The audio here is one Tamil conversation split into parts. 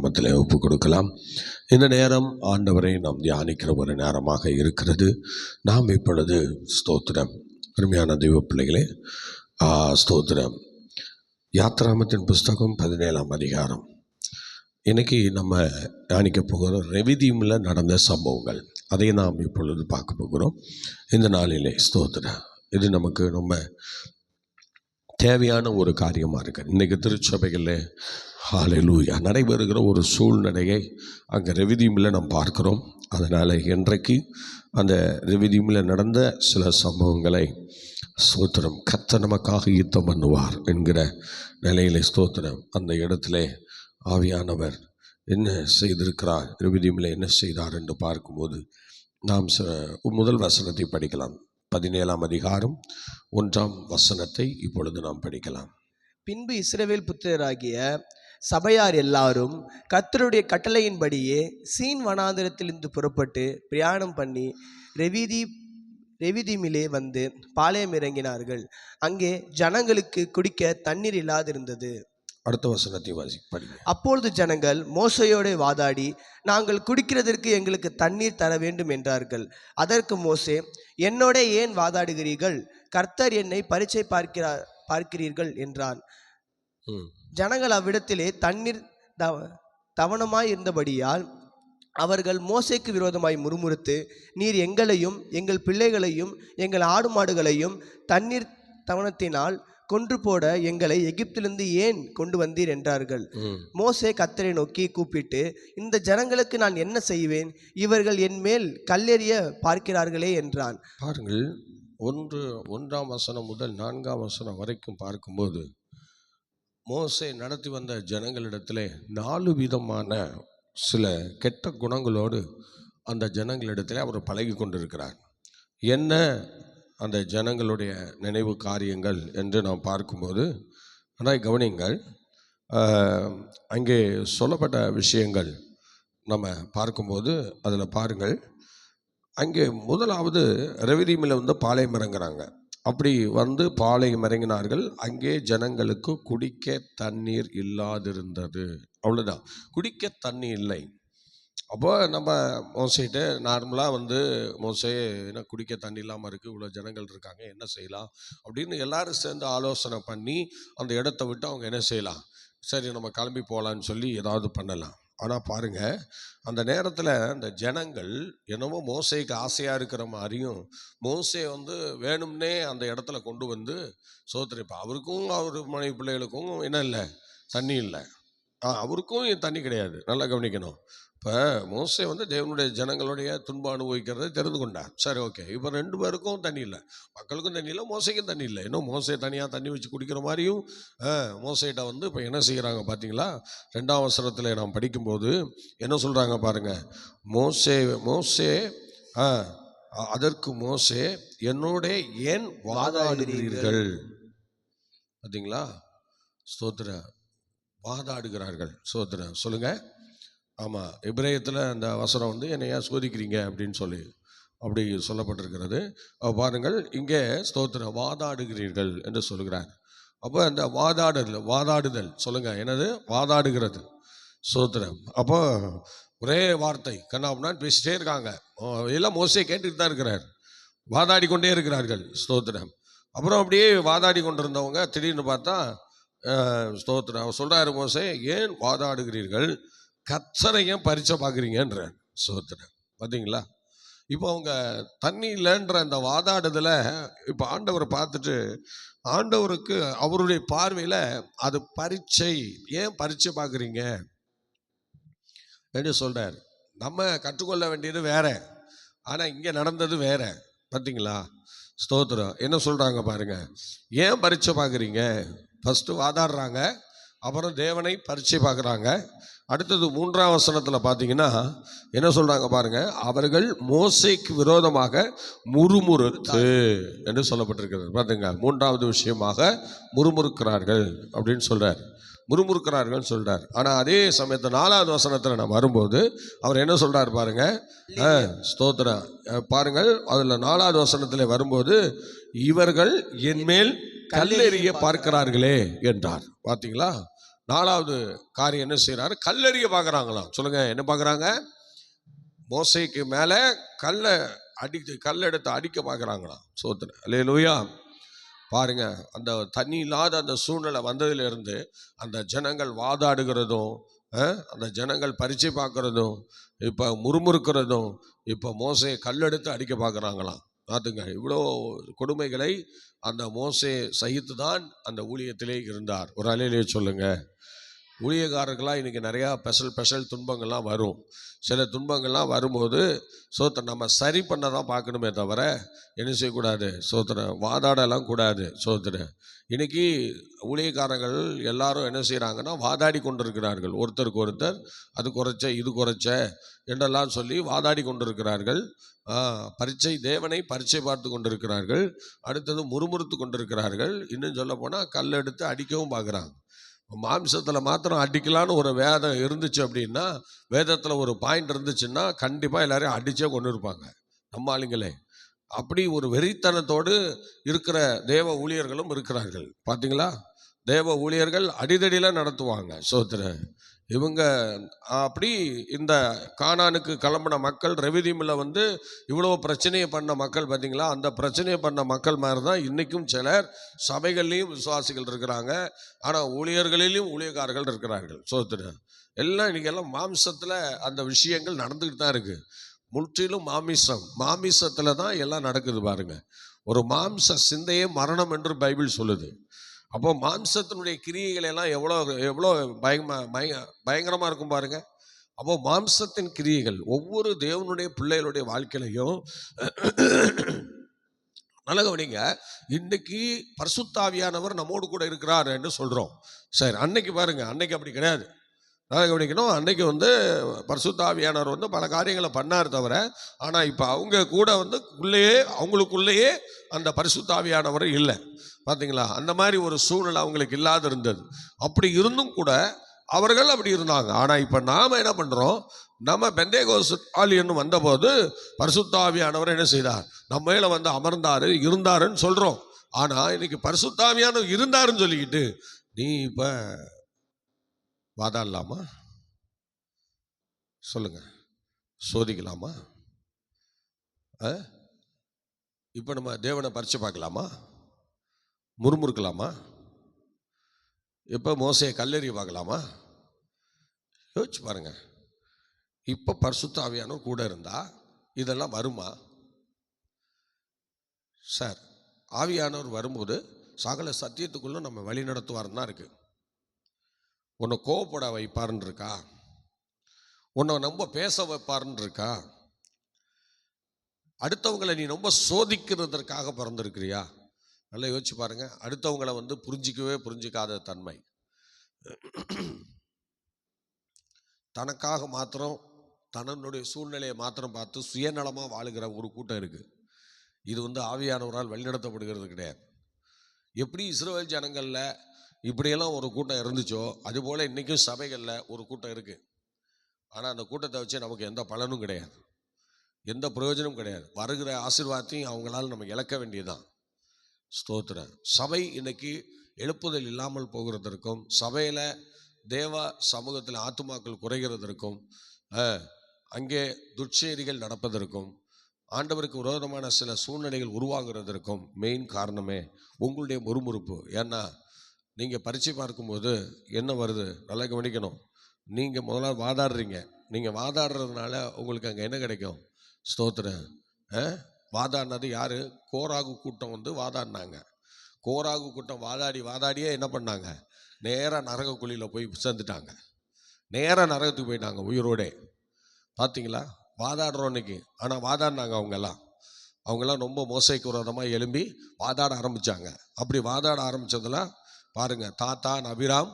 நாமத்தில் ஒப்பு கொடுக்கலாம். இந்த நேரம் ஆண்டவரை நாம் தியானிக்கிற ஒரு நேரமாக இருக்கிறது. நாம் இப்பொழுது ஸ்தோத்திரம். அருமையான தெய்வ பிள்ளைகளே ஸ்தோத்திரம். யாத்ராமத்தின் புஸ்தகம் பதினேழாம் அதிகாரம். இன்னைக்கு நம்ம தியானிக்க போகிறோம் ரெவிதீமில் நடந்த சம்பவங்கள். அதை நாம் இப்பொழுது பார்க்க போகிறோம். இந்த நாளிலே ஸ்தோத்திரம். இது நமக்கு ரொம்ப தேவையான ஒரு காரியமாக இருக்குது இன்றைக்கி திருச்சபைகளில் ஹalleluya. நடைபெறுகிற ஒரு சூழ்நிலையை அங்கே ரெவிதீமில் நாம் பார்க்கிறோம். அதனால் இன்றைக்கு அந்த ரெவிதீமில் நடந்த சில சம்பவங்களை ஸ்தோத்திரம். கத்த நமக்காக யுத்தம் பண்ணுவார் என்கிற நிலையிலே ஸ்தோத்திரம். அந்த இடத்துல ஆவியானவர் என்ன செய்திருக்கிறார்? ரெவிதீமில் என்ன செய்தார் என்று பார்க்கும்போது நாம் ச- முதல் வசனத்தை படிக்கலாம். பதினேழாம் அதிகாரம் ஒன்றாம் வசனத்தை இப்பொழுது நாம் படிக்கலாம். பின்பு இஸ்ரேவேல் புத்திரராகிய சபையார் எல்லாரும் கர்த்தருடைய கட்டளையின்படியே சீன் வனாந்திரத்திலிருந்து புறப்பட்டு பிரயாணம் பண்ணி ரெவிதி ரெவிதீமிலே வந்து பாளையம் இறங்கினார்கள். அங்கே ஜனங்களுக்கு குடிக்க தண்ணீர் இல்லாதிருந்தது. அடுத்த வசனத்தை வாசி அப்பொழுது ஜனங்கள் மோசையோடு வாதாடி நாங்கள் குடிக்கிறதற்கு எங்களுக்கு தண்ணீர் தர வேண்டும் என்றார்கள். அதற்கு மோசே என்னோட ஏன் வாதாடுகிறீர்கள்? கர்த்தர் என்னை பரீட்சை பார்க்கிறார் பார்க்கிறீர்கள் என்றான். ஜனங்கள் அவ்விடத்திலே தண்ணீர் தவ தவணமாய் இருந்தபடியால் அவர்கள் மோசேக்கு விரோதமாய் முறுமுறுத்து நீர் எங்களையும் எங்கள் பிள்ளைகளையும் எங்கள் ஆடு மாடுகளையும் தண்ணீர் தவணத்தினால் கொன்று போட எங்களை எகிப்திலிருந்து ஏன் கொண்டு வந்தீர்? என்றார்கள். மோசே கத்தரை நோக்கி கூப்பிட்டு இந்த ஜனங்களுக்கு நான் என்ன செய்வேன்? இவர்கள் என் மேல் கல்லெறிய பார்க்கிறார்களே என்றான். பாருங்கள் ஒன்று ஒன்றாம் வசனம் முதல் நான்காம் வசனம் வரைக்கும் பார்க்கும்போது மோசே நடத்தி வந்த ஜனங்களிடத்திலே நாலு விதமான சில கெட்ட குணங்களோடு அந்த ஜனங்களிடத்திலே அவர் பழகி கொண்டிருக்கிறார். என்ன அந்த ஜனங்களுடைய நினைவு காரியங்கள் என்று நாம் பார்க்கும்போது ஆனால் கவனிங்கள் அங்கே சொல்லப்பட்ட விஷயங்கள் நம்ம பார்க்கும்போது அதில் பாருங்கள் அங்கே முதலாவது ரெவிதீமில் வந்து பாளையம் இறங்குறாங்க அப்படி வந்து பாளையம் இறங்கினார்கள் அங்கே ஜனங்களுக்கு குடிக்க தண்ணீர் இல்லாதிருந்தது. அவ்வளோதான் குடிக்க தண்ணி இல்லை. அப்போ நம்ம மோசைட்டு நார்மலாக வந்து மோசே என்ன குடிக்க தண்ணி இல்லாமல் இருக்குது இவ்வளோ ஜனங்கள் இருக்காங்க. என்ன செய்யலாம்? அப்படின்னு எல்லாரும் சேர்ந்து ஆலோசனை பண்ணி அந்த இடத்த விட்டு அவங்க என்ன செய்யலாம்? சரி நம்ம கிளம்பி போகலான்னு சொல்லி ஏதாவது பண்ணலாம். ஆனால் பாருங்க அந்த நேரத்தில் அந்த ஜனங்கள் என்னமோ மோசைக்கு ஆசையாக இருக்கிற மாதிரியும் மோசை வந்து வேணும்னே அந்த இடத்துல கொண்டு வந்து சோத்திரிப்பா அவருக்கும் அவர் மனைவி பிள்ளைகளுக்கும் என்ன இல்லை தண்ணி இல்லை. ஆ அவருக்கும் தண்ணி கிடையாது. நல்லா கவனிக்கணும். இப்போ மோசை வந்து தேவனுடைய ஜனங்களுடைய துன்பம் அனுபவிக்கிறதை தெரிந்து கொண்டார். சரி ஓகே. இப்போ ரெண்டு பேருக்கும் தண்ணி இல்லை. மக்களுக்கும் தண்ணி இல்லை மோசைக்கும் தண்ணி இல்லை. இன்னும் மோசை தனியாக தண்ணி வச்சு குடிக்கிற மாதிரியும் ஆ, வந்து இப்போ என்ன செய்கிறாங்க பார்த்தீங்களா ரெண்டாம் அவசரத்தில் நாம் படிக்கும்போது என்ன சொல்கிறாங்க பாருங்கள் மோசே மோசே ஆ, அதற்கு மோசே என்னோட ஏன் வாதாடுகிறீர்கள்? பார்த்தீங்களா ஸ்தோத்திர வாதாடுகிறார்கள். ஸ்தோத்திர சொல்லுங்கள் ஆமாம் எபிரேயத்தில் அந்த வசனம் வந்து என்னை ஏன் சோதிக்கிறீங்க அப்படின்னு சொல்லி அப்படி சொல்லப்பட்டிருக்கிறது. பாருங்கள் இங்கே ஸ்தோத்திர வாதாடுகிறீர்கள் என்று சொல்கிறார். அப்போ அந்த வாதாடுதல் வாதாடுதல் சொல்லுங்கள் எனது வாதாடுகிறது ஸ்தோத்திரம். அப்போ ஒரே வார்த்தை கண்ணாப்னான் பேசிட்டே இருக்காங்க. எல்லாம் மோஸ்ட்லி கேட்டுட்டு தான் இருக்கிறார். வாதாடி கொண்டே இருக்கிறார்கள் ஸ்தோத்திரம். அப்புறம் அப்படியே வாதாடி கொண்டிருந்தவங்க திடீர்னு பார்த்தா ஸ்தோத்திரம். அவர் சொல்கிறாரு மோசே ஏன் வாதாடுகிறீர்கள்? கச்சரையும் ஏன் பரிச்சை பார்க்குறீங்கன்ற ஸ்தோத்திரம் பார்த்தீங்களா இப்போ அவங்க தண்ணி இல்லைன்ற அந்த வாதாடுதல இப்போ ஆண்டவரை பார்த்துட்டு ஆண்டவருக்கு அவருடைய பார்வையில் அது பரீட்சை ஏன் பரீட்சை பார்க்குறீங்க? என்று சொல்கிறார் நம்ம கற்றுக்கொள்ள வேண்டியது வேற ஆனால் இங்கே நடந்தது வேற. பார்த்தீங்களா ஸ்தோத்திரம். என்ன சொல்கிறாங்க பாருங்க. ஏன் பரீட்சை பார்க்குறீங்க? ஃபஸ்ட்டு வாதாடுறாங்க அப்புறம் தேவனை பரீட்சை பார்க்குறாங்க. அடுத்தது மூன்றாம் வசனத்தில் பார்த்தீங்கன்னா என்ன சொல்கிறாங்க பாருங்கள் அவர்கள் மோசைக்கு விரோதமாக முறுமுறுத்து என்று சொல்லப்பட்டிருக்கிறது. பார்த்துங்க மூன்றாவது விஷயமாக முறுமுறுக்கிறார்கள் அப்படின்னு சொல்கிறார் முறுமுறுக்கிறார்கள் சொல்கிறார் ஆனால் அதே சமயத்தில் நாலாவது வசனத்தில் நம்ம வரும்போது அவர் என்ன சொல்கிறார் பாருங்க? ஆ, ஸ்தோத்திரம். பாருங்கள் அதில் நாலாவது வசனத்தில் வரும்போது இவர்கள் என்மேல் கல்லெறிய பார்க்கிறார்களே என்றார். பார்த்தீங்களா நாலாவது காரியம் என்ன செய்கிறாரு கல்லறிய பார்க்குறாங்களாம் சொல்லுங்க என்ன பார்க்குறாங்க மோசைக்கு மேலே கல்லை அடித்து கல் எடுத்து அடிக்க பார்க்குறாங்களாம் சோத்துன அல்லே லூயா பாருங்க அந்த தண்ணி இல்லாத அந்த சூழ்நிலை வந்ததிலிருந்து அந்த ஜனங்கள் வாதாடுகிறதும் அந்த ஜனங்கள் பரிச்சை பார்க்குறதும் இப்போ முறுமுறுக்கிறதும் இப்போ மோசையை கல்லெடுத்து அடிக்க பார்க்குறாங்களாம் பார்த்துங்க இவ்வளோ கொடுமைகளை அந்த மோசே சகித்து தான் அந்த ஊழியத்திலே இருந்தார். ஒரு அலையிலே சொல்லுங்கள் ஊழியக்காரர்களாக இன்றைக்கி நிறையா ஸ்பெஷல் ஸ்பெஷல் துன்பங்கள்லாம் வரும். சில துன்பங்கள்லாம் வரும்போது சோத்திர நம்ம சரி பண்ண தான் பார்க்கணுமே தவிர என்ன செய்யக்கூடாது? சோத்திர வாதாடலாம் கூடாது சோத்திர. இன்னைக்கு ஊழியக்காரர்கள் எல்லாரும் என்ன செய்கிறாங்கன்னா வாதாடி கொண்டிருக்கிறார்கள். ஒருத்தருக்கு ஒருத்தர் அது குறைச்ச இது குறைச்ச என்றெல்லாம் சொல்லி வாதாடி கொண்டிருக்கிறார்கள். ஆ, பரீட்சை தேவனை பரீட்சை பார்த்து கொண்டிருக்கிறார்கள். அடுத்தது முறுமுறுத்து கொண்டிருக்கிறார்கள். இன்னும் சொல்ல போனால் கல் எடுத்து அடிக்கவும் பார்க்குறாங்க. மாம்சத்தில் மாத்திரம் அடிக்கலான்னு ஒரு வேதம் இருந்துச்சு அப்படின்னா வேதத்தில் ஒரு பாயிண்ட் இருந்துச்சுன்னா கண்டிப்பாக எல்லாரையும் அடித்தே கொண்டு இருப்பாங்க. நம்ம ஆளுங்களே. அப்படி ஒரு வெறித்தனத்தோடு இருக்கிற தேவ ஊழியர்களும் இருக்கிறார்கள். பார்த்தீங்களா தேவ ஊழியர்கள் அடிதடியில் நடத்துவாங்க சோத்திர இவங்க அப்படி இந்த கானானுக்கு கிளம்பின மக்கள் ரெவிதிமில் வந்து இவ்வளோ பிரச்சனையை பண்ண மக்கள் பார்த்தீங்களா? அந்த பிரச்சனையை பண்ண மக்கள் மாதிரி தான் இன்றைக்கும் சிலர் சபைகள்லேயும் விசுவாசிகள் இருக்கிறாங்க. ஆனால் ஊழியர்களிலும் ஊழியக்காரர்கள் இருக்கிறார்கள். சோத்திர எல்லாம் இன்றைக்கி எல்லாம் மாம்சத்தில் அந்த விஷயங்கள் நடந்துக்கிட்டு தான் இருக்குது முற்றிலும் மாமிசம். மாமிசத்தில் தான் எல்லாம் நடக்குது பாருங்க. ஒரு மாம்ச சிந்தையே மரணம் என்று பைபிள் சொல்லுது. அப்போ மாம்சத்தினுடைய கிரியைகள் எல்லாம் எவ்வளோ எவ்வளோ பயங்கமா பய பயங்கரமாக இருக்கும் பாருங்க. அப்போ மாம்சத்தின் கிரியைகள் ஒவ்வொரு தேவனுடைய பிள்ளைகளுடைய வாழ்க்கையிலையும் நல்ல கவனிங்க. இன்னைக்கு பரிசுத்தாவியானவர் நம்மோடு கூட இருக்கிறார் என்று சொல்கிறோம் சரி அன்னைக்கு பாருங்க அன்னைக்கு அப்படி கிடையாது. நல்ல கவனிக்கணும் அன்னைக்கு வந்து பரிசுத்தாவியானவர் வந்து பல காரியங்களை பண்ணார் தவிர ஆனால் இப்போ அவங்க கூட வந்து உள்ளேயே அவங்களுக்குள்ளேயே அந்த பரிசுத்தாவியானவர் இல்லை. பார்த்தீங்களா அந்த மாதிரி ஒரு சூழ்நிலை அவங்களுக்கு இல்லாத இருந்தது. அப்படி இருந்தும் கூட அவர்கள் அப்படி இருந்தாங்க. ஆனால் இப்போ நாம் என்ன பண்ணுறோம் நம்ம பெந்தேகோஸ் ஆலியன்னு வந்தபோது பரிசுத்தாவியானவர் என்ன செய்தார்? நம்ம மேலே வந்து அமர்ந்தார் இருந்தாருன்னு சொல்கிறோம் ஆனால் இன்னைக்கு பரிசுத்தாவியானவர் இருந்தாருன்னு சொல்லிக்கிட்டு நீ இப்போ வாதாடலாமா? சொல்லுங்கள் சோதிக்கலாமா? இப்போ நம்ம தேவனை பறித்து பார்க்கலாமா? முறுமுறுக்கலாமா? இப்போ மோசையை கல்லெறிய பார்க்கலாமா? யோசிச்சு பாருங்க. இப்போ பரிசுத்த ஆவியானவர் கூட இருந்தா இதெல்லாம் வருமா? சார் ஆவியானவர் வரும்போது சகல சத்தியத்துக்குள்ளே நம்ம வழி நடத்துவார்னு தான் இருக்கு. உன்னை கோவப்பட வைப்பாருன்னு இருக்கா? உன்னை ரொம்ப பேச வைப்பாருன்னு இருக்கா? அடுத்தவங்களை நீ ரொம்ப சோதிக்கிறதற்காக பிறந்திருக்கிறியா? நல்லா யோசிச்சு பாருங்க. அடுத்தவங்களை வந்து புரிஞ்சிக்கவே புரிஞ்சிக்காத தன்மை. தனக்காக மாத்திரம் தன்னுடைய சூழ்நிலையை மாத்திரம் பார்த்து சுயநலமாக வாழுகிற ஒரு கூட்டம் இருக்கு. இது வந்து ஆவியானவரால் வழிநடத்தப்படுகிறது கிடையாது. எப்படி இஸ்ரோவேல் ஜனங்களில் இப்படியெல்லாம் ஒரு கூட்டம் இருந்துச்சோ அதுபோல் இன்றைக்கும் சபைகளில் ஒரு கூட்டம் இருக்குது ஆனால் அந்த கூட்டத்தை வச்சு நமக்கு எந்த பலனும் கிடையாது. எந்த பிரயோஜனமும் கிடையாது. வருகிற ஆசீர்வாதத்தையும் அவங்களால் நம்ம இழக்க வேண்டியதுதான். ஸ்தோத்திரம். சபை இன்னைக்கு எழுப்புதல் இல்லாமல் போகிறதற்கும் சபையில் தேவ சமூகத்தில் ஆத்துமாக்கள் குறைகிறதற்கும் அங்கே துட்சேரிகள் நடப்பதற்கும் ஆண்டவருக்கு விரோதமான சில சூழ்நிலைகள் உருவாகிறதற்கும் மெயின் காரணமே உங்களுடைய முறுமுறுப்பு. ஏன்னா நீங்கள் பரீட்சை பார்க்கும்போது என்ன வருது? நல்லா கவனிக்கணும். நீங்கள் முதல்ல வாதாடுறீங்க. நீங்கள் வாதாடுறதுனால உங்களுக்கு அங்கே என்ன கிடைக்கும்? ஸ்தோத்திரம். வாதாடினது யார்? கோராகு கூட்டம் வந்து வாதாடினாங்க. கோராகு கூட்டம் வாதாடி வாதாடியே என்ன பண்ணாங்க? நேராக நரக குழியில் போய் சேர்ந்துட்டாங்க நேராக நரகத்துக்கு போயிட்டாங்க உயிரோடே. பார்த்தீங்களா வாதாடுறோம் இன்னைக்கு. ஆனால் வாதாடினாங்க அவங்கெல்லாம் அவங்கெல்லாம் ரொம்ப மோசைக்கு விரோதமாக எழும்பி வாதாட ஆரம்பித்தாங்க அப்படி வாதாட ஆரம்பித்ததெல்லாம் பாருங்கள் தாத்தா நபிராம்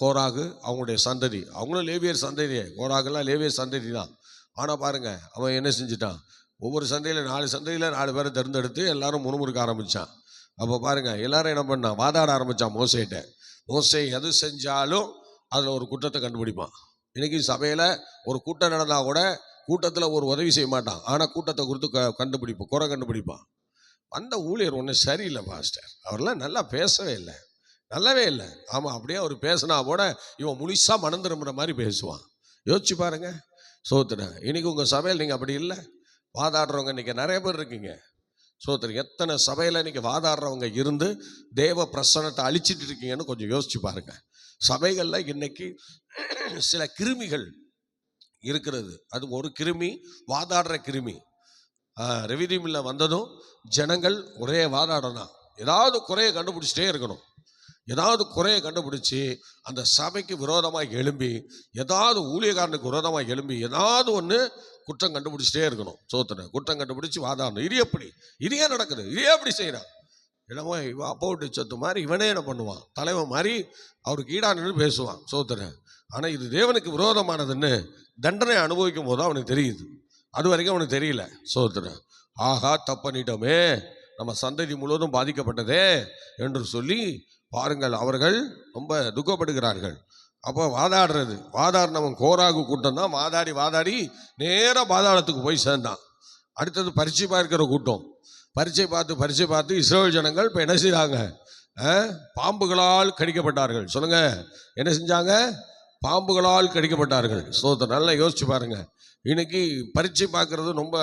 கோராகு அவங்களுடைய சந்ததி. அவங்களும் லேவியர் சந்ததியே. கோராகுலாம் லேவியர் சந்ததி தான் ஆனால் பாருங்கள் அவன் என்ன செஞ்சிட்டான்? ஒவ்வொரு சந்தையில் நாலு சந்தையில் நாலு பேரை தேர்ந்தெடுத்து எல்லாரும் முணுமுறுக்க ஆரம்பித்தான் அப்போ பாருங்கள் எல்லாரும் என்ன பண்ணான் வாதாட ஆரம்பித்தான் மோசைகிட்ட மோசை எது செஞ்சாலும் அதில் ஒரு குற்றத்தை கண்டுபிடிப்பான். இன்றைக்கி சபையில் ஒரு கூட்டம் நடந்தால் கூட கூட்டத்தில் ஒரு உதவி செய்ய மாட்டான். ஆனால் கூட்டத்தை கொடுத்து க கண்டுபிடிப்பான் குறை கண்டுபிடிப்பான். அந்த ஊழியர் ஒன்றும் சரியில்லை பாஸ்டர். அவரெல்லாம் நல்லா பேசவே இல்லை. நல்லாவே இல்லை. ஆமாம் அப்படியே அவர் பேசினா கூட இவன் முழுசாக மனம் மாதிரி பேசுவான். யோசிச்சு பாருங்கள் சோத்துட்டேன் இன்றைக்கி உங்கள் சபையில் நீங்கள் அப்படி இல்லை. வாதாடுறவங்க இன்னைக்கு நிறைய பேர் இருக்கீங்க. சோத்துரு எத்தனை சபையில் இன்றைக்கி வாதாடுறவங்க இருந்து தேவ பிரசனத்தை அழிச்சிட்டு இருக்கீங்கன்னு கொஞ்சம் யோசிச்சு பாருங்க. சபைகளில் இன்னைக்கு சில கிருமிகள் இருக்கிறது. அது ஒரு கிருமி வாதாடுற கிருமி. ரெவிடியூமில் வந்ததும் ஜனங்கள் ஒரே வாதாடணும் ஏதாவது குறைய கண்டுபிடிச்சிட்டே இருக்கணும். ஏதாவது குறையை கண்டுபிடிச்சி அந்த சபைக்கு விரோதமாக எழும்பி ஏதாவது ஊழியக்காரனுக்கு விரோதமாக எழும்பி ஏதாவது ஒன்று குற்றம் கண்டுபிடிச்சிட்டே இருக்கணும். சோத்தனை. குற்றம் கண்டுபிடிச்சி வாதாடணும். இது எப்படி? இது ஏன் நடக்குது? இது எப்படி செய்கிறான் என்னமோ இவன் அப்பா விட்டு சொத்து மாதிரி இவனே என்ன பண்ணுவான்? தலைவன் மாதிரி அவருக்கு ஈடானு பேசுவான் சோத்துன. ஆனால் இது தேவனுக்கு விரோதமானதுன்னு தண்டனை அனுபவிக்கும் போது அவனுக்கு தெரியுது. அது வரைக்கும் அவனுக்கு தெரியல சோத்தனை. ஆஹா தப்பனிட்டோமே நம்ம சந்ததி முழுவதும் பாதிக்கப்பட்டதே என்று சொல்லி பாருங்கள். அவர்கள் ரொம்ப துக்கப்படுகிறார்கள். அப்போ வாதாடுறது. வாதாடினவன் கோராகு கூட்டம் தான். வாதாடி வாதாடி நேராக பாதாளத்துக்கு போய் சேர்ந்தான். அடுத்தது பரிச்சை பார்க்கிற கூட்டம். பரிச்சை பார்த்து பரிச்சை பார்த்து இஸ்ரேல் ஜனங்கள் இப்போ என்ன செய்கிறாங்க பாம்புகளால் கடிக்கப்பட்டார்கள். சொல்லுங்க. என்ன செஞ்சாங்க? பாம்புகளால் கடிக்கப்பட்டார்கள். சோத்த நல்லா யோசிச்சு பாருங்க. இன்னைக்கு பரிட்சை பார்க்கறது ரொம்ப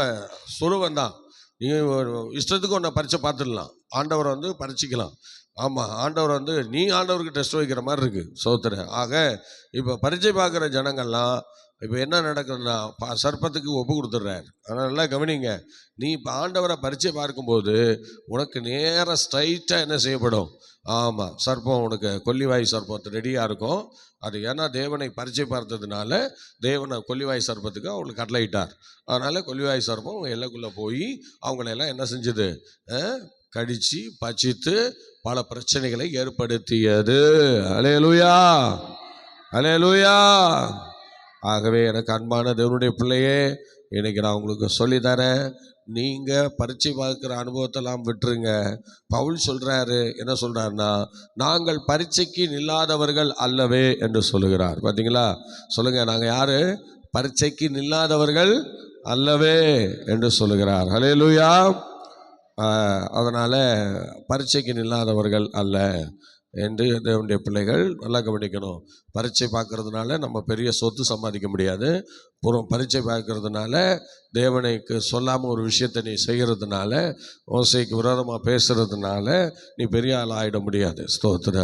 சுலபம் தான் நீங்கள் இஷ்டத்துக்கு ஒன்றை பரிட்சை பார்த்துடலாம். ஆண்டவரை வந்து பரிச்சிக்கலாம் ஆமாம் ஆண்டவர் வந்து நீ ஆண்டவருக்கு டெஸ்ட் வைக்கிற மாதிரி இருக்குது சோத்திர. ஆக இப்போ பரீட்சை பார்க்குற ஜனங்கள்லாம் இப்போ என்ன நடக்குதுன்னா ப- சர்ப்பத்துக்கு ஒப்பு கொடுத்துட்றாரு. ஆனால் நல்லா கவனிங்க. நீ இப்போ ஆண்டவரை பரீட்சை பார்க்கும்போது உனக்கு நேராக ஸ்ட்ரைட்டாக என்ன செய்யப்படும்? ஆமாம் சர்ப்பம் உனக்கு கொல்லிவாய் சர்ப்பத்து ரெடியாக இருக்கும். அது ஏன்னா தேவனை பரிச்சை பார்த்ததுனால தேவனை கொல்லிவாய் சர்ப்பத்துக்கு அவங்களுக்கு கட்டளையிட்டார். அதனால் கொல்லிவாய் சர்ப்பம் அவங்க எல்லைக்குள்ளே போய் அவங்களெல்லாம் என்ன செஞ்சது? கடிச்சு பச்சித்து பல பிரச்சனைகளை ஏற்படுத்தியது. அலேலுயா அலேலுயா ஆகவே எனக்கு அன்பான தேவனுடைய பிள்ளையே இன்னைக்கு நான் உங்களுக்கு சொல்லித்தரேன். நீங்கள் பரீட்சை பார்க்குற அனுபவத்தெல்லாம் விட்டுருங்க. பவுல் சொல்கிறாரு என்ன சொல்கிறாருன்னா நாங்கள் பரீட்சைக்கு நில்லாதவர்கள் அல்லவே என்று சொல்லுகிறார். பார்த்தீங்களா சொல்லுங்கள் நாங்கள் யார்? பரீட்சைக்கு நில்லாதவர்கள் அல்லவே என்று சொல்லுகிறார். ஹலே லூயா அதனால் பரீட்சைக்கு நில்லாதவர்கள் அல்ல என்று தேவனுடைய பிள்ளைகள் நல்லா கவனிக்கணும். பரீட்சை பார்க்கறதுனால நம்ம பெரிய சொத்து சம்பாதிக்க முடியாது. புறம் பரீட்சை பார்க்கறதுனால தேவனைக்கு சொல்லாமல் ஒரு விஷயத்தை நீ செய்கிறதுனால ஓசைக்கு விரோதமாக பேசுகிறதுனால நீ பெரிய ஆள் ஆகிட முடியாது. ஸ்தோத்திர.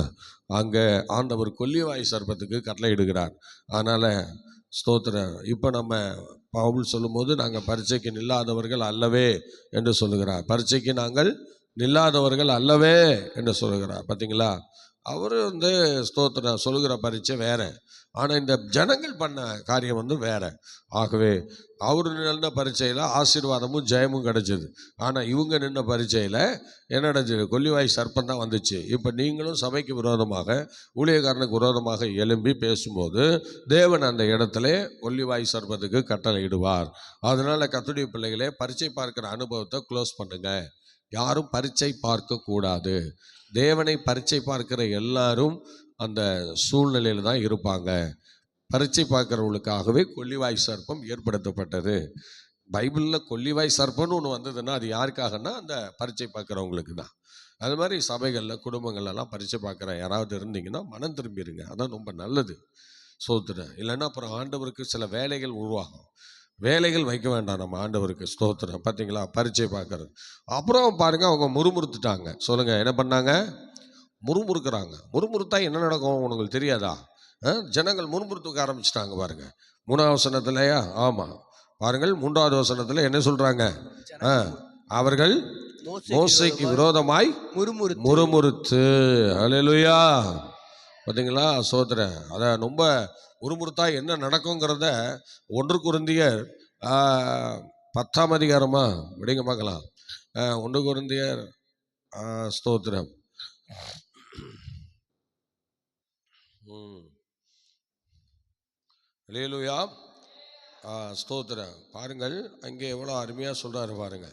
அங்கே ஆண்டவர் கொல்லிவாய் சர்ப்பத்துக்கு கட்டளை இடுகிறார். அதனால் ஸ்தோத்திரம் இப்போ நம்ம பவுல் சொல்லும்போது நாங்கள் பரீட்சைக்கு நில்லாதவர்கள் அல்லவே என்று சொல்லுகிறார். பரீட்சைக்கு நாங்கள் நில்லாதவர்கள் அல்லவே என்று சொல்லுகிறார். பார்த்தீங்களா அவர் வந்து ஸ்தோத்திர சொல்லுகிற பரீட்சை வேற. ஆனால் இந்த ஜனங்கள் பண்ண காரியம் வந்து வேற. ஆகவே அவர் நின்ற பரீட்சையில் ஆசீர்வாதமும் ஜெயமும் கிடைச்சிது. ஆனால் இவங்க நின்ற பரீட்சையில் என்ன கொல்லிவாய் சர்ப்பம் தான் வந்துச்சு. இப்போ நீங்களும் சபைக்கு விரோதமாக ஊழியக்காரனுக்கு விரோதமாக எழும்பி பேசும்போது தேவன் அந்த இடத்துல கொல்லிவாய் சர்ப்பத்துக்கு கட்டளை இடுவார் அதனால் கத்துடைய பிள்ளைகளே பரீட்சை பார்க்குற அனுபவத்தை க்ளோஸ் பண்ணுங்கள் யாரும் பரீட்சை பார்க்க கூடாது தேவனை பரீட்சை பார்க்கிற எல்லாரும் அந்த சூழ்நிலையில் தான் இருப்பாங்க. பரீட்சை பார்க்குறவங்களுக்காகவே கொல்லிவாய் சர்ப்பம் ஏற்படுத்தப்பட்டது. பைபிளில் கொல்லிவாய் சர்ப்பம்னு ஒன்று வந்ததுன்னா அது யாருக்காகன்னா அந்த பரீட்சை பார்க்குறவங்களுக்கு தான். அது மாதிரி சபைகளில் குடும்பங்கள்லாம் பரீட்சை பார்க்குற யாராவது இருந்தீங்கன்னா மனம் திரும்பிடுங்க அதான் ரொம்ப நல்லது. சோத்துறேன் இல்லைன்னா அப்புறம் ஆண்டவருக்கு சில வேலைகள் உருவாகும். வேலைகள் வைக்க வேண்டாம். நம்ம ஆண்டவருக்கு ஸ்தோத்திரம். பார்த்தீங்களா பரீட்சை பார்க்கறது. அப்புறம் பாருங்க அவங்க முறுமுறுத்துட்டாங்க. சொல்லுங்க என்ன பண்ணாங்க? முறுமுறுக்கிறாங்க. முறுமுறுத்தா என்ன நடக்கும் உங்களுக்கு தெரியாதா? ஜனங்கள் முறுமுறுத்துக்க ஆரம்பிச்சிட்டாங்க பாருங்க. மூணாவது வசனத்துலயா? ஆமாம் பாருங்கள் மூன்றாவது வசனத்தில் என்ன சொல்றாங்க? ஆ, அவர்கள் மோசைக்கு விரோதமாய் முறுமுறு முறுமுறுத்து. அலையலுயா பார்த்தீங்களா சோதர அதை ரொம்ப முறுமுறுத்தா என்ன நடக்குங்கிறத ஒன்று குருந்தியர் பத்தாம் அதிகாரமா? விடுங்க பார்க்கலாம். ஒன்று குருந்தியர் ஸ்தோத்திரம். ஆ, ஸ்தோத்திரம். பாருங்கள் அங்கே எவ்வளோ அருமையாக சொல்றாரு பாருங்க.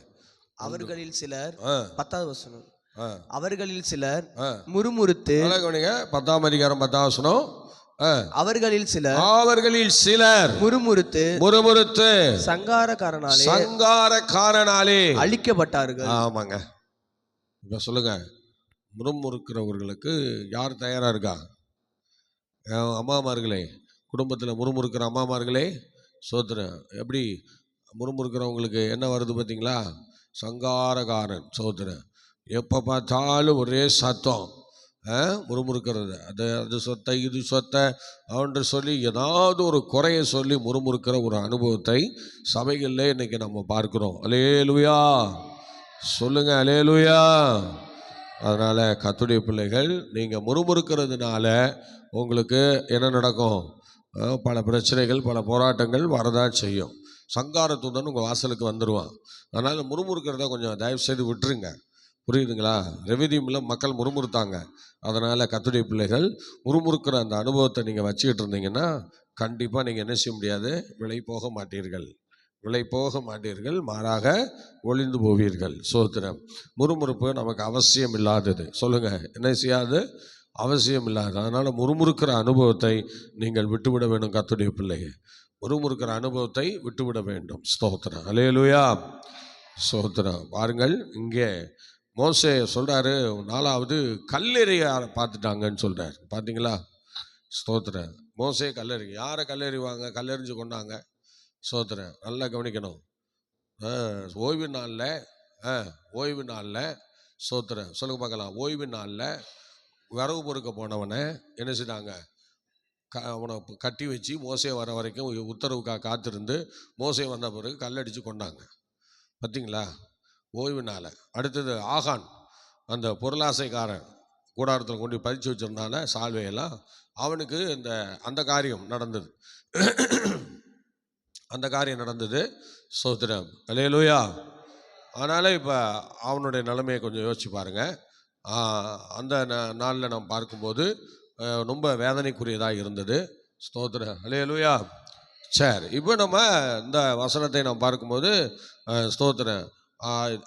அவர்களில் சிலர் பத்தாவது வசனம். அவர்களில் சிலர் முறுமுறுத்து பத்தாம் அதிகாரம் பத்தாம் வசனம். ஆ. அவர்களில் சிலர் அவர்களில் சிலர் முறுமுறுத்து முறுமுறுத்து முறுமுறுக்கிறவர்களுக்கு யார் தயாராக இருக்கா? அம்மாமார்களே. குடும்பத்தில் முறுமுறுக்கிற அம்மாமார்களே சோத்திரம் எப்படி முறுமுறுக்கிறவங்களுக்கு என்ன வருது பார்த்தீங்களா சங்காரகாரன் சோத்திரம் எப்போ பார்த்தாலும் ஒரே சத்தம் முறுமுறுக்கிறது. அது அது சொத்தை இது சொத்தை அவன்று சொல்லி ஏதாவது ஒரு குறையை சொல்லி முறுமுறுக்கிற ஒரு அனுபவத்தை சபைகளில் இன்றைக்கி நம்ம பார்க்குறோம். அலேலுயா சொல்லுங்க அலேலுயா அதனால் கத்துடைய பிள்ளைகள் நீங்கள் முறுமுறுக்கிறதுனால உங்களுக்கு என்ன நடக்கும்? பல பிரச்சனைகள் பல போராட்டங்கள் வரதான் செய்யும். சங்காரத்துடன் உங்கள் வாசலுக்கு வந்துடுவான் அதனால் முறுமுறுக்கிறத கொஞ்சம் தயவு செய்து விட்டுருங்க. புரியுதுங்களா? ரெவிதியமில் மக்கள் முறுமுறுத்தாங்க. அதனால் கத்துடைய பிள்ளைகள் முறுமுறுக்கிற அந்த அனுபவத்தை நீங்கள் வச்சுக்கிட்டு இருந்தீங்கன்னா கண்டிப்பாக நீங்கள் என்ன செய்ய முடியாது? விலை போக மாட்டீர்கள். விலை போக மாட்டீர்கள். மாறாக ஒளிந்து போவீர்கள். சோத்திரம். முறுமுறுப்பு நமக்கு அவசியம் இல்லாதது. சொல்லுங்கள் என்ன செய்யாது? அவசியம் இல்லாது. அதனால் முறுமுறுக்கிற அனுபவத்தை நீங்கள் விட்டுவிட வேண்டும் கத்துடைய பிள்ளையை. முறுமுறுக்கிற அனுபவத்தை விட்டுவிட வேண்டும். ஸ்தோத்திரம். அலையலுயா சோத்திரம் பாருங்கள் இங்கே மோசே சொல்கிறாரு நாலாவது கல்லெறிய பார்த்துட்டாங்கன்னு சொல்கிறாரு பார்த்தீங்களா ஸ்தோத்திரம் மோசே கல்லெறி. யாரை கல்லெறிவாங்க? கல்லெறிஞ்சு கொண்டாங்க. ஸ்தோத்திரம் நல்லா கவனிக்கணும். ஆ, ஓய்வு நாளில் ஆ, ஓய்வு நாளில் ஸ்தோத்திரம் சொல்லுங்க பார்க்கலாம். ஓய்வு நாளில் விறகு பொறுக்க போனவனை என்ன செய்தாங்க? க அவனை கட்டி வச்சு மோசை வர வரைக்கும் உ- உத்தரவுக்காக காத்திருந்து மோசை வந்த பிறகு கல்லடிச்சு கொண்டாங்க. பார்த்தீங்களா ஓய்வு அடுத்தது ஆகான் அந்த பொருளாசைக்காரன் கூடாரத்தில் கொண்டு பறிச்சு பதிச்சு வச்சிருந்தால சால்வையெல்லாம் அவனுக்கு இந்த அந்த காரியம் நடந்தது. அந்த காரியம் நடந்தது. சோத்திரம். அலையலூயா அதனால் இப்போ அவனுடைய நிலைமையை கொஞ்சம் யோசிச்சு பாருங்கள் அந்த நாளில் நாம் பார்க்கும்போது ரொம்ப வேதனைக்குரியதாக இருந்தது. ஸ்தோத்திரம். அலையலூயா சரி இப்போ நம்ம இந்த வசனத்தை நாம் பார்க்கும்போது ஸ்தோத்திரம்.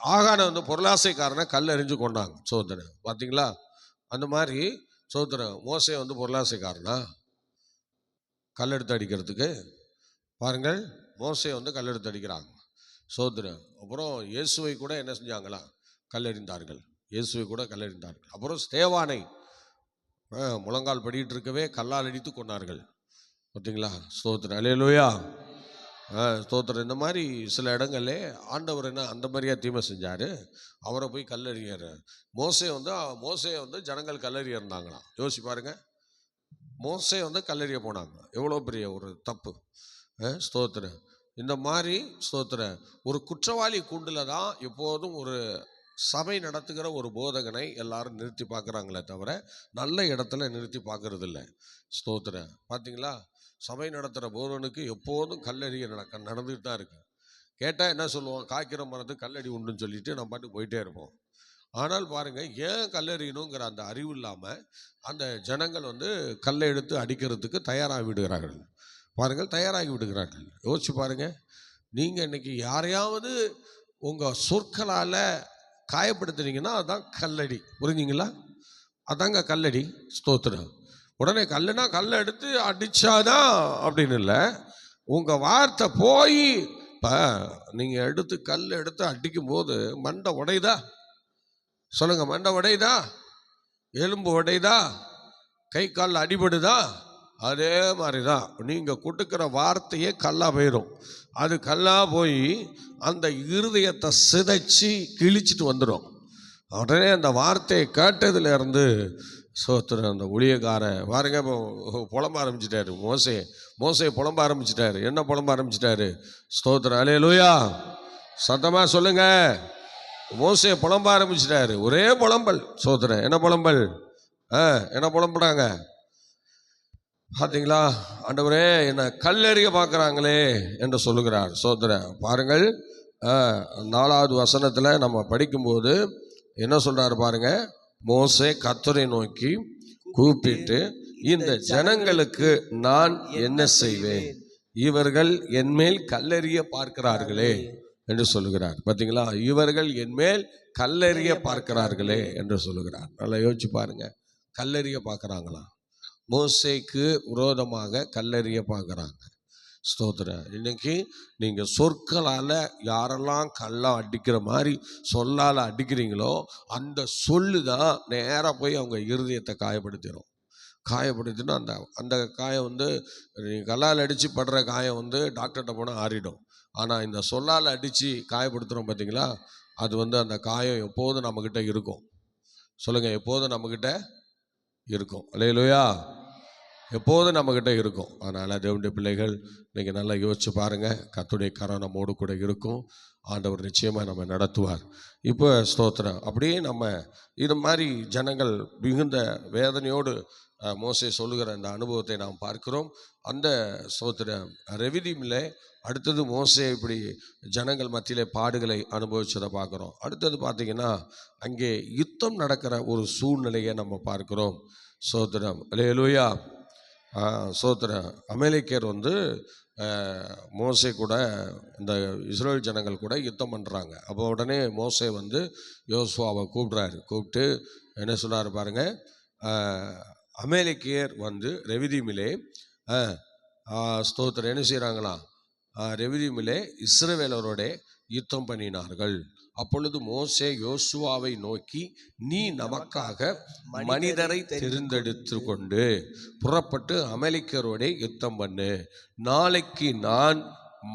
ஆகான வந்து பொருளாசைக்காரனை கல் எறிஞ்சு கொண்டாங்க சோதனை. பார்த்தீங்களா அந்த மாதிரி சோத்திரம் மோசை வந்து பொருளாசைக்காரனா? கல் எடுத்து அடிக்கிறதுக்கு? பாருங்கள் மோசையை வந்து கல் எடுத்து அடிக்கிறாங்க. சோதனை. அப்புறம் இயேசுவை கூட என்ன செஞ்சாங்களா? கல்லெறிந்தார்கள் இயேசுவை கூட கல்லெறிந்தார்கள் அப்புறம் ஸ்தேவானை ஆ, முழங்கால் படிக்கிட்டு இருக்கவே கல்லால் அடித்து கொண்டார்கள். பார்த்தீங்களா ஸ்தோத்திரம் அலையலோயா ஸ்தோத்திரம். இந்த மாதிரி சில இடங்களே ஆண்டவர் என்ன அந்த மாதிரியா தீமை செஞ்சார். அவரை போய் கல்லறியார் மோசே வந்து மோசையை வந்து ஜனங்கள் கல்லெறிய இருந்தாங்களாம் யோசிச்சு பாருங்க. மோசே வந்து கல்லறிய போனாங்க. எவ்வளோ பெரிய ஒரு தப்பு. ஆ, ஸ்தோத்திரம். இந்த மாதிரி ஸ்தோத்திரம் ஒரு குற்றவாளி கூண்டில் தான் எப்போதும் ஒரு சபை நடத்துகிற ஒரு போதகனை எல்லாரும் நிறுத்தி பார்க்குறாங்களே தவிர நல்ல இடத்துல நிறுத்தி பார்க்குறதில்ல. இல்ல ஸ்தோத்திரம். பார்த்தீங்களா சபை நடத்துகிற போதனுக்கு எப்போதும் கல்லறிய நடக்க நடந்துகிட்டு தான் இருக்கு. கேட்டால் என்ன சொல்லுவோம் காய்க்கிற மரத்துக்கு கல்லடி உண்டுன்னு சொல்லிட்டு நம்ம பாட்டு போயிட்டே இருப்போம். ஆனால் பாருங்கள் ஏன் கல்லெறியணுங்கிற அந்த அறிவு இல்லாமல் அந்த ஜனங்கள் வந்து கல்லை எடுத்து அடிக்கிறதுக்கு தயாராகி விடுகிறார்கள் பாருங்கள் தயாராகி விடுகிறார்கள் யோசிச்சு பாருங்கள் நீங்கள் இன்னைக்கு யாரையாவது உங்கள் சொற்களால் காயப்படுத்துனீங்கன்னா அதுதான் கல்லடி. புரிஞ்சிங்களா? அதாங்க கல்லடி. ஸ்தோத்திரம். உடனே கல்லுனா கல்லை எடுத்து அடிச்சாதான் அப்படின்னு இல்லை. உங்கள் வார்த்தை போய் இப்போ நீங்கள் எடுத்து கல் எடுத்து அடிக்கும் போது மண்டை உடையுதா? சொல்லுங்க மண்டை உடையுதா? எலும்பு உடையுதா? கை கால் அடிபடுதா? அதே மாதிரி தான் நீங்கள் கொடுக்குற வார்த்தையே கல்லாக போயிடும் அது கல்லாக போய் அந்த இருதயத்தை சிதைச்சி கிழிச்சிட்டு வந்துடும் உடனே அந்த வார்த்தையை கேட்டதுலேருந்து சோத்திரம் அந்த ஊழியக்காரன் பாருங்க இப்போ புலம்ப ஆரம்பிச்சிட்டாரு. மோசே மோசையை புலம்ப ஆரம்பிச்சிட்டாரு. என்ன புலம்ப ஆரம்பிச்சிட்டாரு? ஸ்தோத்திரம் அலே லூயா சத்தமாக சொல்லுங்க. மோசையை புலம்ப ஆரம்பிச்சிட்டாரு. ஒரே புலம்பல். சோத்திரம் என்ன புலம்பல்? ஆ என்ன புலம்புறாங்க? பார்த்தீங்களா ஆண்டவரே என்னை கல்லெறிய பார்க்குறாங்களே என்று சொல்லுகிறார். சோதர பாருங்கள். ஆ, நாலாவது வசனத்தில் நம்ம படிக்கும்போது என்ன சொல்கிறாரு பாருங்கள் மோசே கத்தரை நோக்கி கூப்பிட்டு இந்த ஜனங்களுக்கு நான் என்ன செய்வேன்? இவர்கள் என்மேல் கல்லறிய பார்க்கிறார்களே என்று சொல்லுகிறார். பார்த்தீங்களா இவர்கள் என்மேல் கல்லறிய பார்க்கிறார்களே என்று சொல்லுகிறார். நல்லா யோசிச்சு பாருங்க. கல்லறிய பார்க்குறாங்களா? மோசைக்கு விரோதமாக கல்லறிய பார்க்குறாங்க. ஸ்தோத்திரம். இன்னைக்கு நீங்கள் சொற்களால் யாரெல்லாம் கல்லாக அடிக்கிற மாதிரி சொல்லால் அடிக்கிறீங்களோ அந்த சொல்லு தான் நேராக போய் அவங்க இருதயத்தை காயப்படுத்திடும் காயப்படுத்தினா அந்த அந்த காயம் வந்து நீங்கள் கல்லால் அடித்து படுற காயம் வந்து டாக்டர்கிட்ட போனால் ஆறிடும். ஆனால் இந்த சொல்லால் அடித்து காயப்படுத்துகிறோம் பார்த்தீங்களா அது வந்து அந்த காயம் எப்போதும் நம்மக்கிட்ட இருக்கும். சொல்லுங்கள் எப்போதும் நம்மக்கிட்ட இருக்கும். இல்லையிலோயா எப்போதும் நம்மக்கிட்ட இருக்கும். அதனால் தேவனுடைய பிள்ளைகள் நீங்கள் நல்லா யோசிச்சு பாருங்கள் கத்துடைய கரம் நம்மோடு கூட இருக்கும். ஆண்டவர் நிச்சயமாக நம்ம நடத்துவார். இப்போ ஸ்தோத்திரம். அப்படியே நம்ம இது மாதிரி ஜனங்கள் மிகுந்த வேதனையோடு மோசை சொல்லுகிற அந்த அனுபவத்தை நாம் பார்க்கிறோம். அந்த ஸ்தோத்திரம். ரெவிதிமில் அடுத்தது மோசே இப்படி ஜனங்கள் மத்தியிலே பாடுகளை அனுபவிச்சதை பார்க்குறோம். அடுத்தது பார்த்தீங்கன்னா அங்கே யுத்தம் நடக்கிற ஒரு சூழ்நிலையை நம்ம பார்க்குறோம். சோத்திரம் லேலுயா சோத்திர அமெரிக்கர் வந்து மோசே கூட இந்த இஸ்ரேல் ஜனங்கள் கூட யுத்தம் பண்ணுறாங்க அப்போ உடனே மோசே வந்து யோசுவாவை கூப்பிட்றாரு. கூப்பிட்டு என்ன சொன்னார் பாருங்க அமேலிக்கியர் அமெரிக்கர் வந்து ரெவிதிமிலே ஸ்தோத்திரம் என்ன செய்கிறாங்களாம் ரெவிதிமிலே இஸ்ரவேலரோட யுத்தம் பண்ணினார்கள். அப்பொழுது மோசே யோசுவாவை நோக்கி நீ நமக்காக மனிதரை தெரிந்தெடுத்து கொண்டு புறப்பட்டு அமெரிக்கரோட யுத்தம் பண்ணு. நாளைக்கு நான்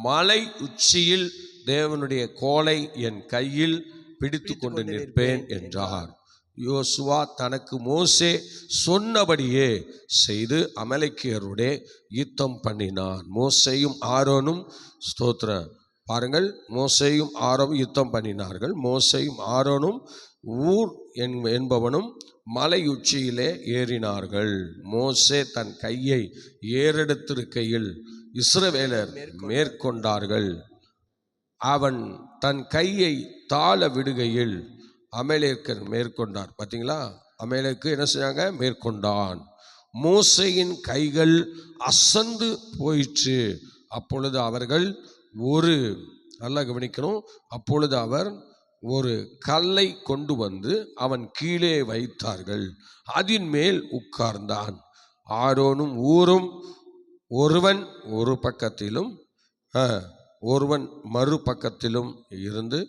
மலை உச்சியில் தேவனுடைய கோலை என் கையில் பிடித்து கொண்டு நிற்பேன் என்றார். யோசுவா தனக்கு மோசே சொன்னபடியே செய்து அமலைக்கியருடைய யுத்தம் பண்ணினான். மோசேயும் ஆரோனும் ஸ்தோத்திரம் பாருங்கள் மோசையும் ஆரோனும் யுத்தம் பண்ணினார்கள். மோசையும் ஆரோனும் ஊர் என் என்பவனும் மலை உச்சியிலே ஏறினார்கள். மோசே தன் கையை ஏறெடுத்திருக்கையில் இஸ்ரவேலர் மேற்கொண்டார்கள். அவன் தன் கையை தாழ விடுகையில் அமலேக்கர் மேற்கொண்டார். பார்த்தீங்களா அமலேக்கு என்ன செஞ்சாங்க? மேற்கொண்டான். மோசையின் கைகள் அசந்து போயிற்று. அப்பொழுது அவர்கள் ஒரு நல்லா கவனிக்கணும். அப்பொழுது அவர் ஒரு கல்லை கொண்டு வந்து அவன் கீழே வைத்தார்கள். அதின் மேல் உட்கார்ந்தான். ஆரோனும் ஊரும் ஒருவன் ஒரு பக்கத்திலும் ஒருவன் மறுபக்கத்திலும் இருந்து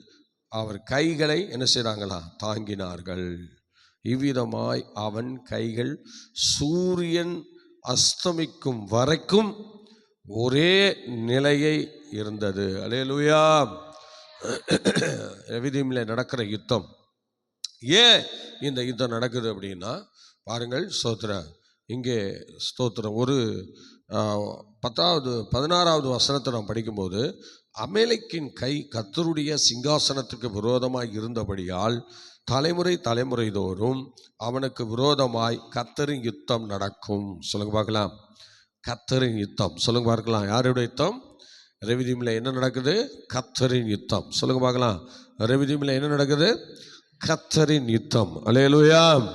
அவர் கைகளை என்ன செய்கிறாங்களா தாங்கினார்கள். இவ்விதமாய் அவன் கைகள் சூரியன் அஸ்தமிக்கும் வரைக்கும் ஒரே நிலையை இருந்தது. அலையலூயா எவிதிமில் நடக்கிற யுத்தம். ஏன் இந்த யுத்தம் நடக்குது அப்படின்னா பாருங்கள் ஸ்தோத்திரம். இங்கே ஸ்தோத்திரம். ஒரு பத்தாவது பதினாறாவது வசனத்தை நாம் படிக்கும்போது அமேலைக்கின் கை கத்தருடைய சிங்காசனத்துக்கு விரோதமாய் இருந்தபடியால் தலைமுறை தலைமுறை தோறும் அவனுக்கு விரோதமாய் கத்தரின் யுத்தம் நடக்கும். சொல்லுங்க பார்க்கலாம். கத்தரின் யுத்தம். சொல்லுங்க பார்க்கலாம். யாருடைய யுத்தம்? ரெவிதிமில் என்ன நடக்குது? கத்தரின் யுத்தம். சொல்லுங்க பார்க்கலாம். ரெவிதிமில் என்ன நடக்குது? கத்தரின் யுத்தம். அலையலுயா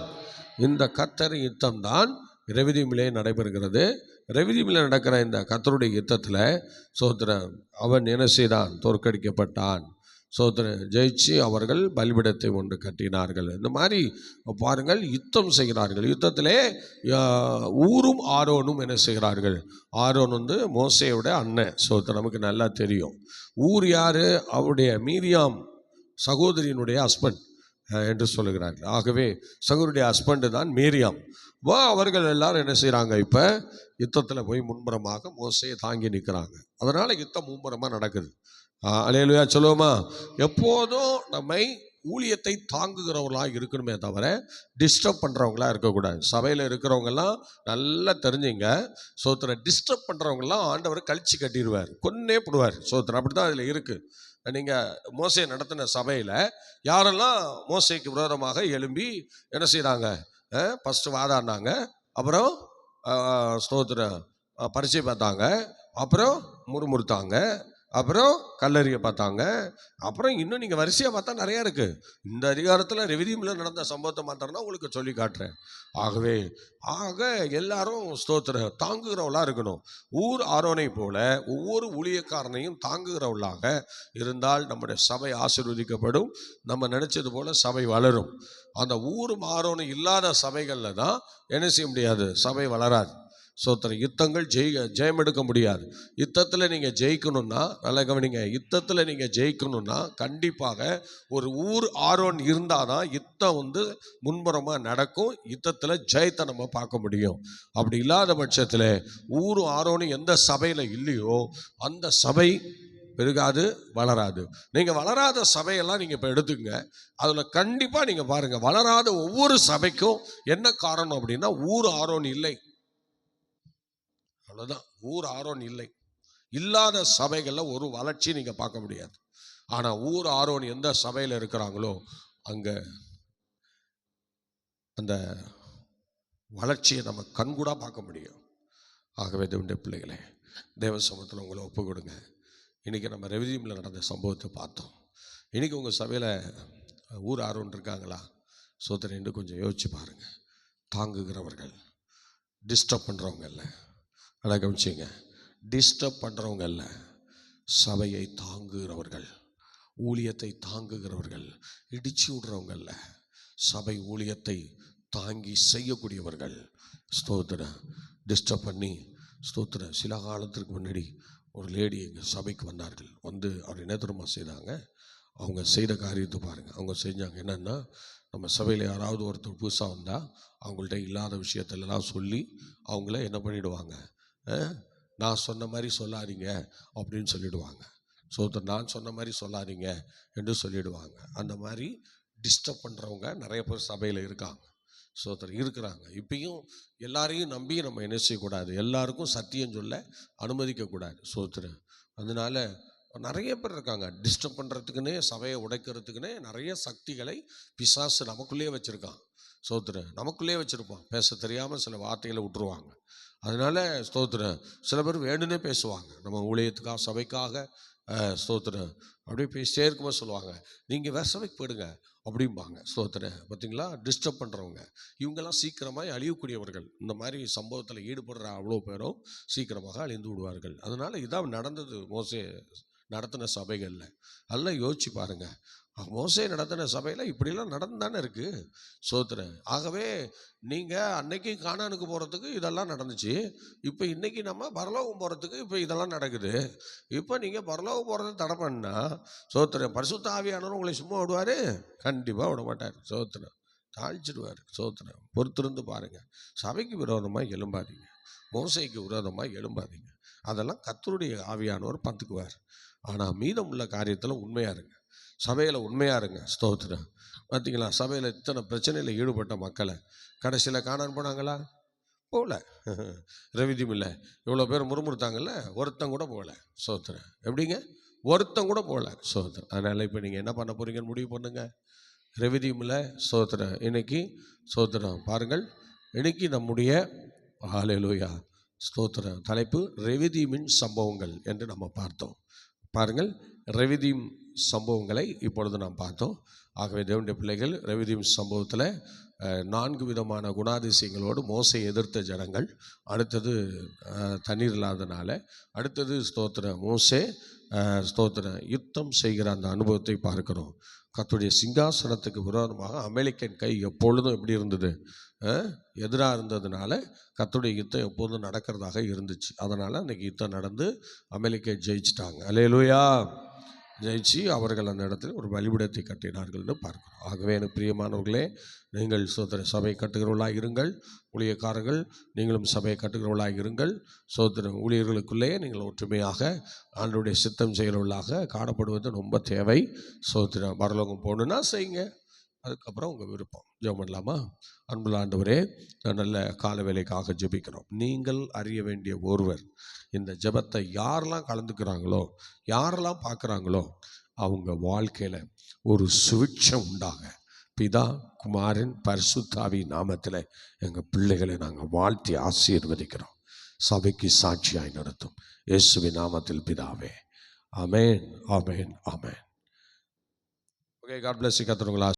இந்த கத்தரின் யுத்தம் தான் ரெவிதிமிலே நடைபெறுகிறது. ரெவிதிமில் நடக்கிற இந்த கத்தருடைய யுத்தத்தில் சோத்திரன் அவன் என்ன செய்தான்? தோற்கடிக்கப்பட்டான். சோத்திரன் ஜெயிச்சு அவர்கள் பலிபிடத்தை ஒன்று கட்டினார்கள். இந்த மாதிரி பாருங்கள் யுத்தம் செய்கிறார்கள். யுத்தத்திலே ஊரும் ஆரோனும் என்ன செய்கிறார்கள்? ஆரோன் வந்து மோசையோட அண்ணன். ஸோ நமக்கு நல்லா தெரியும். ஊர் யார்? அவருடைய மீரியாம் சகோதரியினுடைய ஹஸ்பண்ட் என்று சொல்லுகிறார்கள். ஆகவே சகோதரியுடைய ஹஸ்பண்டு தான் மீரியாம். வா அவர்கள் எல்லாரும் என்ன செய்கிறாங்க இப்போ? யுத்தத்தில் போய் முன்புறமாக மோசையை தாங்கி நிற்கிறாங்க அதனால் யுத்தம் மும்முரமாக நடக்குது. அலையலுயா சொல்லுவோமா? எப்போதும் நம்மை ஊழியத்தை தாங்குகிறவர்களாக இருக்கணுமே தவிர டிஸ்டர்ப் பண்ணுறவங்களா இருக்கக்கூடாது. சபையில் இருக்கிறவங்கெல்லாம் நல்லா தெரிஞ்சுங்க. சோத்திர டிஸ்டர்ப் பண்ணுறவங்கெல்லாம் ஆண்டவர் கழிச்சு கட்டிடுவார். கொன்னே போடுவார் சோத்திரம் அப்படி தான் அதில் இருக்குது நீங்கள் மோசை நடத்தின சபையில் யாரெல்லாம் மோசைக்கு விரோதமாக எழும்பி என்ன செய்கிறாங்க ஃபஸ்ட்டு வாதாடினாங்க. அப்புறம் அஹ், ஸ்தோத்திரம் அஹ், பார்த்தாங்க. அப்புறம் முறுமுறுத்தாங்க. அப்புறம் கல்லறிய பார்த்தாங்க. அப்புறம் இன்னும் நீங்கள் வரிசையாக பார்த்தா நிறையா இருக்குது இந்த அதிகாரத்தில் ரெவிதியமில் நடந்த சம்பவத்தை மாத்திரம்னா உங்களுக்கு சொல்லி காட்டுறேன். ஆகவே ஆக எல்லாரும் ஸ்தோத்திர தாங்குகிறவளாக இருக்கணும். ஊர் ஆரோனை போல ஒவ்வொரு ஊழியக்காரனையும் தாங்குகிறவளாக இருந்தால் நம்முடைய சபை ஆசிர்வதிக்கப்படும். நம்ம நினச்சது போல சபை வளரும். அந்த ஊரும் ஆரோனும் இல்லாத சபைகளில் தான் என்ன செய்ய முடியாது? சபை வளராது. சோத்திர யுத்தங்கள் ஜெய ஜெயம் எடுக்க முடியாது. யுத்தத்தில் நீங்கள் ஜெயிக்கணும்னா நல்லா கவனிங்க யுத்தத்தில் நீங்கள் ஜெயிக்கணும்னா கண்டிப்பாக ஒரு ஊர் ஆரோன் இருந்தால் தான் யுத்தம் வந்து முன்புறமாக நடக்கும் யுத்தத்தில் ஜெயத்தை நம்ம பார்க்க முடியும். அப்படி இல்லாத பட்சத்தில் ஊர் ஆரோனும் எந்த சபையில் இல்லையோ அந்த சபை பெருகாது வளராது. நீங்கள் வளராத சபையெல்லாம் நீங்கள் இப்போ எடுத்துக்கங்க. அதில் கண்டிப்பாக நீங்கள் பாருங்கள் வளராத ஒவ்வொரு சபைக்கும் என்ன காரணம் அப்படின்னா ஊர் ஆரோன் இல்லை. அவ்வளோதான் ஊர் ஆரோன் இல்லை. இல்லாத சபைகளில் ஒரு வளர்ச்சி நீங்கள் பார்க்க முடியாது. ஆனால் ஊர் ஆரோன் எந்த சபையில் இருக்கிறாங்களோ அங்கே அந்த வளர்ச்சியை நம்ம கண்கூடாக பார்க்க முடியும். ஆகவே தேவனுடைய பிள்ளைகளே தேவ சமூகத்தில் உங்களை ஒப்பு கொடுங்க. இன்றைக்கி நம்ம ரெவிதியமில் நடந்த சம்பவத்தை பார்த்தோம். இன்றைக்கி உங்கள் சபையில் ஊர் ஆர்வம் இருக்காங்களா? சோதனை கொஞ்சம் யோசிச்சு பாருங்கள் தாங்குகிறவர்கள் டிஸ்டர்ப் பண்ணுறவங்க இல்லை. நல்லா கவனிச்சிங்க. டிஸ்டர்ப் பண்ணுறவங்க இல்லை. சபையை தாங்குகிறவர்கள் ஊழியத்தை தாங்குகிறவர்கள் இடிச்சு விடுறவங்க இல்லை. சபை ஊழியத்தை தாங்கி செய்யக்கூடியவர்கள். ஸ்தோத்திர டிஸ்டர்ப் பண்ணி ஸ்தோத்திர சில காலத்திற்கு முன்னாடி ஒரு லேடி எங்கள் சபைக்கு வந்தார்கள். வந்து அவர் என்ன திரும்ப செய்தாங்க? அவங்க செய்த காரியத்தை பாருங்கள் அவங்க செஞ்சாங்க என்னென்னா நம்ம சபையில் யாராவது ஒருத்தர் புதுசாக வந்தால் அவங்கள்ட்ட இல்லாத விஷயத்தெல்லாம் சொல்லி அவங்கள என்ன பண்ணிவிடுவாங்க நான் சொன்ன மாதிரி சொல்லாதீங்க அப்படின்னு சொல்லிடுவாங்க. சோத்தர் நான் சொன்ன மாதிரி சொல்லாதீங்க என்று சொல்லிடுவாங்க. அந்த மாதிரி டிஸ்டர்ப் பண்ணுறவங்க நிறைய பேர் சபையில் இருக்காங்க. சோத்தர் இருக்கிறாங்க. இப்பயும் எல்லாரையும் நம்பி நம்ம என்ன செய்யக்கூடாது? எல்லாருக்கும் சத்தியம் சொல்ல அனுமதிக்கக்கூடாது சோத்திர அதனால நிறைய பேர் இருக்காங்க. டிஸ்டர்ப் பண்ணுறதுக்குன்னே சபையை உடைக்கிறதுக்குன்னே நிறைய சக்திகளை பிசாசு நமக்குள்ளேயே வச்சுருக்கான். சோத்திர நமக்குள்ளேயே வச்சுருப்பான். பேச தெரியாமல் சில வார்த்தைகளை விட்டுருவாங்க. அதனால ஸ்தோத்திரம். சில பேர் வேணும்னே பேசுவாங்க. நம்ம ஊழியத்துக்காக சபைக்காக ஸ்தோத்திரம். அப்படியே பேசிட்டே இருக்கும்போது சொல்லுவாங்க. நீங்கள் வேறு சபைக்கு போயிடுங்க. அப்படிம்பாங்க. ஸ்தோத்திரம். பார்த்தீங்களா? டிஸ்டர்ப் பண்ணுறவங்க இவங்கெல்லாம் சீக்கிரமாக அழியக்கூடியவர்கள். இந்த மாதிரி சம்பவத்தில் ஈடுபடுற அவ்வளோ பேரும் சீக்கிரமாக அழிந்து விடுவார்கள். அதனால் இதான் நடந்தது மோசே நடத்தின சபைகளில். நல்லா யோசிச்சு பாருங்கள் மோசை நடத்தின சபையில் இப்படிலாம் நடந்து தானே இருக்குது சோத்திரன் ஆகவே நீங்கள் அன்னைக்கு காணானுக்கு போகிறதுக்கு இதெல்லாம் நடந்துச்சு. இப்போ இன்றைக்கி நம்ம பரலோகம் போகிறதுக்கு இப்போ இதெல்லாம் நடக்குது. இப்போ நீங்கள் பரலோகம் போகிறத தடை பண்ணால் சோத்திரன் பரிசுத்த ஆவியானவர் உங்களை சும்மா விடுவார்? கண்டிப்பாக விட மாட்டார் சோத்திரன் தாழ்ச்சிடுவார் சோத்திரன் பொறுத்திருந்து பாருங்கள் சபைக்கு விரோதமாக எழும்பாதீங்க. மோசைக்கு விரோதமாக எழும்பாதீங்க. அதெல்லாம் கத்தருடைய ஆவியானவர் பார்த்துக்குவார். ஆனால் மீதம் உள்ள காரியத்தில் உண்மையாக இருங்க. சபையில் உண்மையாக இருங்க. ஸ்தோத்திரம். பார்த்தீங்களா சபையில் இத்தனை பிரச்சனையில் ஈடுபட்ட மக்களை கடைசியில் காணான் போனாங்களா? போகல. ரவிதியும் இல்லை. இவ்வளோ பேர் முறுமுறுத்தாங்கல்ல? ஒருத்தன் கூட போகல. சோத்திரம் எப்படிங்க? ஒருத்தன் கூட போகல. சோத்திரம் அதனால் இப்போ நீங்கள் என்ன பண்ண போகிறீங்கன்னு முடிவு பண்ணுங்க. இல்லை. சோத்திரம் இன்னைக்கு சோத்திரம் பாருங்கள். இன்னைக்கு நம்முடைய ஹalleluya ஸ்தோத்திரம் தலைப்பு ரெவிதீமின் சம்பவங்கள் என்று நம்ம பார்த்தோம். பாருங்கள். ரெவிதீம் சம்பவங்களை இப்பொழுது நாம் பார்த்தோம். ஆகவே தேவனுடைய பிள்ளைகள் ரவிதீம் சம்பவத்தில் நான்கு விதமான குணாதிசயங்களோடு மோசை எதிர்த்த ஜனங்கள். அடுத்தது தண்ணீர் இல்லாதனால. அடுத்தது ஸ்தோத்திர மோசே ஸ்தோத்திர யுத்தம் செய்கிற அந்த அனுபவத்தை பார்க்கிறோம். கத்துடைய சிங்காசனத்துக்கு விரோதமாக அமெரிக்கன் கை எப்பொழுதும் எப்படி இருந்தது? எதிராக இருந்ததுனால கத்துடைய யுத்தம் எப்போதும் நடக்கிறதாக இருந்துச்சு. அதனால் அன்றைக்கி யுத்தம் நடந்து அமெரிக்கா ஜெயிச்சிட்டாங்க. அலையலூயா ஜெயிச்சு அவர்கள் அந்த இடத்துல ஒரு வழிபடத்தை கட்டினார்கள்னு பார்க்கிறோம். ஆகவே எனக்கு பிரியமானவர்களே நீங்கள் சோதர சபை கட்டுகிறவர்களாக இருங்கள். ஊழியக்காரர்கள் நீங்களும் சபையை கட்டுகிறவர்களாக இருங்கள். சோதர ஊழியர்களுக்குள்ளேயே நீங்கள் ஒற்றுமையாக ஆண்டுடைய சித்தம் செய்கிறவர்களாக காணப்படுவது ரொம்ப தேவை. சோதர பரலோகம் போகணுன்னா செய்யுங்க. அதுக்கப்புறம் உங்கள் விருப்பம். ஜெபம் பண்ணலாமா? அன்புள்ள ஆண்டவரே நல்ல கால வேலைக்காக ஜெபிக்கிறோம். நீங்கள் அறிய வேண்டிய ஒருவர் இந்த ஜெபத்தை யாரெல்லாம் கலந்துக்கிறாங்களோ யாரெல்லாம் பார்க்குறாங்களோ அவங்க வாழ்க்கையில் ஒரு சுவிட்சம் உண்டாக. பிதா குமாரன் பரிசுத்தாவி நாமத்தில் எங்கள் பிள்ளைகளை நாங்கள் வாழ்த்தி ஆசீர்வதிக்கிறோம். சபைக்கு சாட்சியாய் நடத்தும். இயேசுவி நாமத்தில் பிதாவே. Amen amen amen okay God bless கத்துறவங்களா